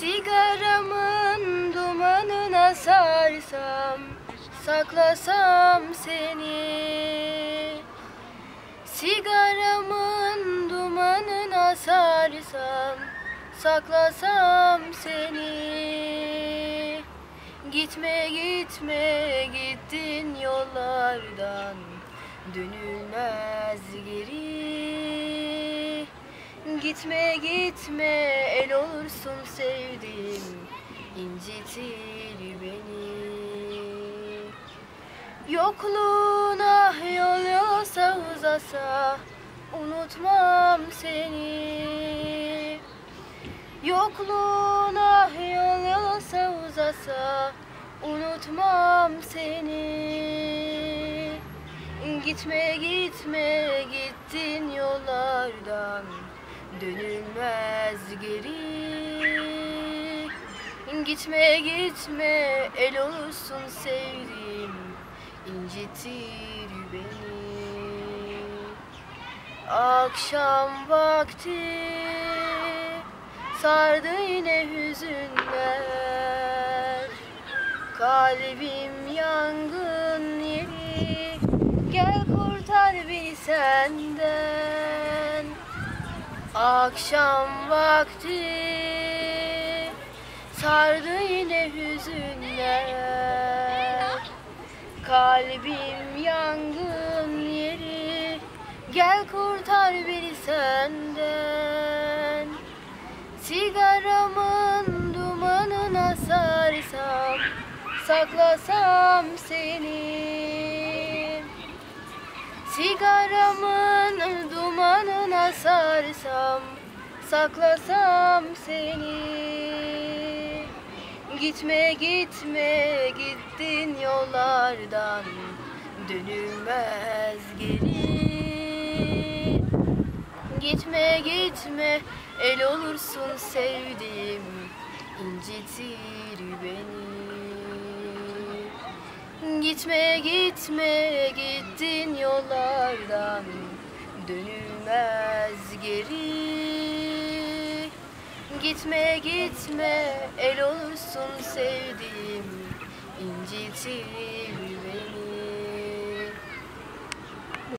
Sigaramın dumanına sarsam Saklasam seni. Sigaramın dumanına sarsam Saklasam seni. Gitme gitme gittin yollardan Dönülmez geri. Gitme gitme incitir beni. Yokluğuna yol yolsa uzasa Unutmam seni. Yokluğuna yol yolsa uzasa Unutmam seni. Gitme gitme gittin yollardan. Dönülmez geri Gitme gitme. El olursun sevdim incitir beni. Akşam vakti sardı yine hüzünler. Kalbim yangın yeri Gel kurtar beni senden. Akşam vakti sardı yine hüzünler Kalbim yangın yeri. Gel kurtar beni senden. Sigaramın dumanına sarsam Saklasam seni. Sigaramın dumanına sarsam Saklasam seni Gitme gitme gittin yollardan. Dönülmez geri. Gitme gitme el olursun sevdim incitir beni. Gitme gitme gittin yollardan. Dönülmez geri Gitme gitme. El olursun sevdim incitir